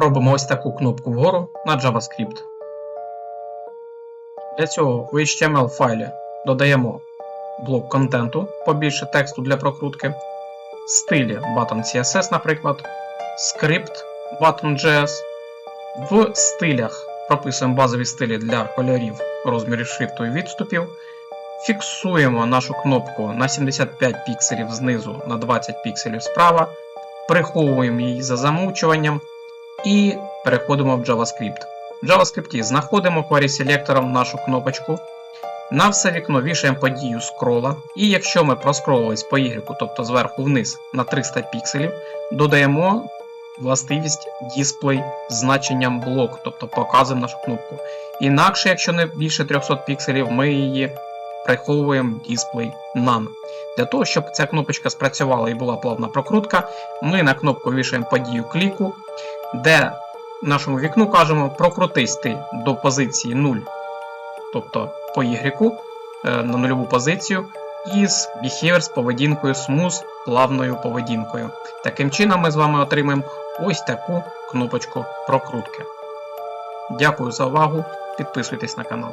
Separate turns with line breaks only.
робимо ось таку кнопку вгору на JavaScript. Для цього в HTML файлі додаємо блок контенту, побільше тексту для прокрутки, стилі button CSS, наприклад, скрипт button.js. В стилях прописуємо базові стилі для кольорів, розмірів шрифту і відступів. Фіксуємо нашу кнопку на 75 пікселів знизу на 20 пікселів справа, приховуємо її за замовчуванням і переходимо в JavaScript. В JavaScript знаходимо query-селектором нашу кнопочку. На все вікно вішаємо подію скрола, і якщо ми проскролились по Y, тобто зверху вниз на 300 пікселів, додаємо властивість display значенням блок, тобто показуємо нашу кнопку. Інакше, якщо не більше 300 пікселів, ми її приховуємо в display none. Для того, щоб ця кнопочка спрацювала і була плавна прокрутка, ми на кнопку вішаємо подію кліку, де нашому вікну кажемо прокрутись ти до позиції 0, тобто по Y е, на нульову позицію, із behavior з поведінкою smooth, плавною поведінкою. Таким чином ми з вами отримаємо ось таку кнопочку прокрутки. Дякую за увагу, підписуйтесь на канал.